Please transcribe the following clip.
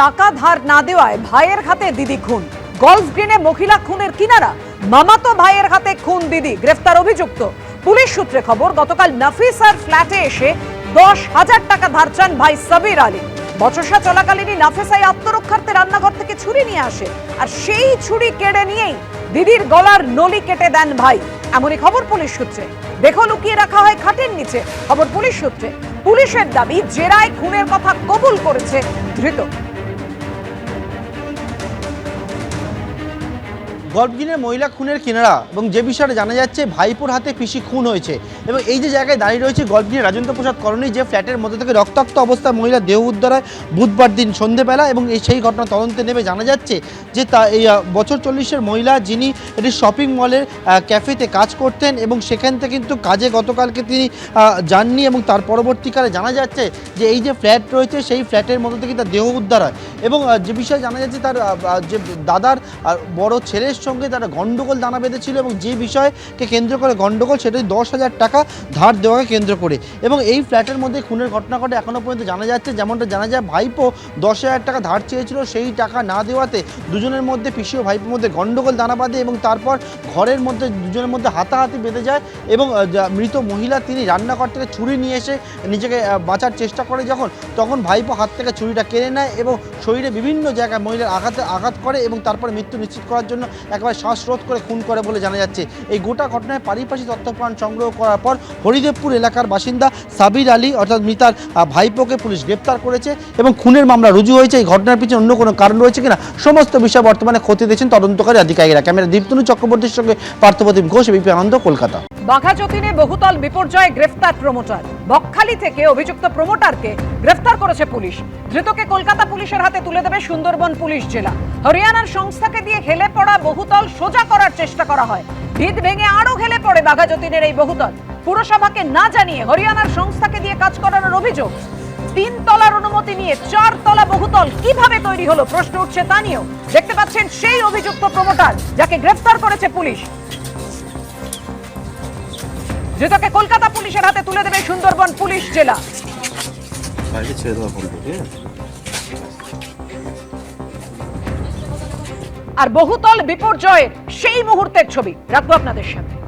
টাকা ধার না দেওয়ায় ভাইয়ের হাতে দিদি খুন। গলফ গ্রিনে মহিলা খুনের কিনারা, মামাতো ভাইয়ের হাতে খুন দিদি, গ্রেফতার অভিযুক্ত। পুলিশ সূত্রে খবর, গতকাল নাফিসার ফ্ল্যাটে এসে দশ হাজার টাকা ধার চান ভাই সাবির আলী। বচসা চলাকালীনই নাফিসাই আত্মরক্ষার্থে রান্নাঘর থেকে ছুরি নিয়ে আসে আর সেই ছুরি কেড়ে নিয়েই দিদির গলার নলি কেটে দেন ভাই। এমনই খবর পুলিশ সূত্রে। দেখো লুকিয়ে রাখা হয় খাটের নিচে। খবর পুলিশ সূত্রে। পুলিশের দাবি, জেরায় খুনের কথা কবুল করেছে ধৃত। গল্পগিনের মহিলা খুনের কিনারা এবং যে বিষয়টা জানা যাচ্ছে, ভাইপোর হাতে পিসি খুন হয়েছে। এবং এই যে জায়গায় দাঁড়িয়ে রয়েছে গল্পগিনের রাজেন্দ্র প্রসাদ করণী যে ফ্ল্যাটের মধ্যে থেকে রক্তাক্ত অবস্থায় মহিলা দেহ উদ্ধার হয় বুধবার দিন সন্ধেবেলা এবং এই সেই ঘটনা তদন্তে নেমে জানা যাচ্ছে যে তা, এই বছর চল্লিশের মহিলা যিনি একটি শপিং মলের ক্যাফেতে কাজ করতেন এবং সেখান থেকে কিন্তু কাজে গতকালকে তিনি যাননি এবং তার পরবর্তীকালে জানা যাচ্ছে যে এই যে ফ্ল্যাট রয়েছে, সেই ফ্ল্যাটের মধ্যে থেকে তার দেহ উদ্ধার হয়। এবং যে বিষয়ে জানা যাচ্ছে তার যে দাদার বড় ছেলের সঙ্গে তারা গন্ডগোল দানা বেঁধেছিল এবং যে বিষয়কে কেন্দ্র করে গন্ডগোল সেটাই দশ হাজার টাকা ধার দেওয়াকে কেন্দ্র করে। এবং এই ফ্ল্যাটের মধ্যে খুনের ঘটনা ঘটে এখনও পর্যন্ত জানা যাচ্ছে, যেমনটা জানা যায় ভাইপো দশ হাজার টাকা ধার চেয়েছিল, সেই টাকা না দেওয়াতে দুজনের মধ্যে পিসি ও ভাইপোর মধ্যে গন্ডগোল দানা বাঁধে এবং তারপর ঘরের মধ্যে দুজনের মধ্যে হাতাহাতি বেঁধে যায় এবং মৃত মহিলা তিনি রান্নাঘর থেকে ছুরি নিয়ে এসে নিজেকে বাঁচার চেষ্টা করে যখন, তখন ভাইপো হাত থেকে ছুরিটা কেড়ে নেয় এবং শরীরে বিভিন্ন জায়গায় মহিলার আঘাতে আঘাত করে এবং তারপর মৃত্যু নিশ্চিত করার জন্য একেবারে শ্বাসরোধ করে খুন করে বলে জানা যাচ্ছে। এই গোটা ঘটনায় পারিপার্শ্বিক তথ্যপ্রাণ সংগ্রহ করার পর হরিদেবপুর এলাকার বাসিন্দা সাবির আলী, অর্থাৎ মিতার ভাইপোকে পুলিশ গ্রেপ্তার করেছে এবং খুনের মামলা রুজু হয়েছে। এই ঘটনার পিছনে অন্য কোনো কারণ রয়েছে কিনা সমস্ত বিষয় বর্তমানে ক্ষতি দিয়েছেন তদন্তকারী আধিকারিকরা। ক্যামেরা দীপ্তনু চক্রবর্তীর সঙ্গে পার্থপ্রতিম ঘোষ বিপি আনন্দ, কলকাতা। বাঘা বহুতল বিপর্যয়ে গ্রেফতার প্রমোটার। বকখালি থেকে অভিযুক্ত প্রমোটারকে গ্রেফতার করেছে পুলিশ। ধৃতকে কলকাতা পুলিশের হাতে তুলে দেবে সুন্দরবন পুলিশ জেলা। হরিয়ানার সংস্থাকে দিয়ে হেলে পড়া বহুতল সোজা করার চেষ্টা করা হয়। ভিত ভেঙে আরও হেলে পড়ে বাঘা যতীনের এই বহুতল। পুরসভাকে না জানিয়ে হরিয়ানার সংস্থাকে দিয়ে কাজ করানোর অভিযোগ। তিন তলার অনুমতি নিয়ে চার তলা বহুতল কীভাবে তৈরি হলো প্রশ্ন উঠছে তা নিয়েও দেখতে পাচ্ছেন সেই অভিযুক্ত প্রমোটার, যাকে গ্রেফতার করেছে পুলিশ। ধৃতকে কলকাতা পুলিশের হাতে তুলে দেবে সুন্দরবন পুলিশ জেলা। বাইরে ছেড়ে দেওয়া ফোন আর বহুতল বিপর্যয়ের সেই মুহূর্তের ছবি। রাখব আপনাদের সামনে।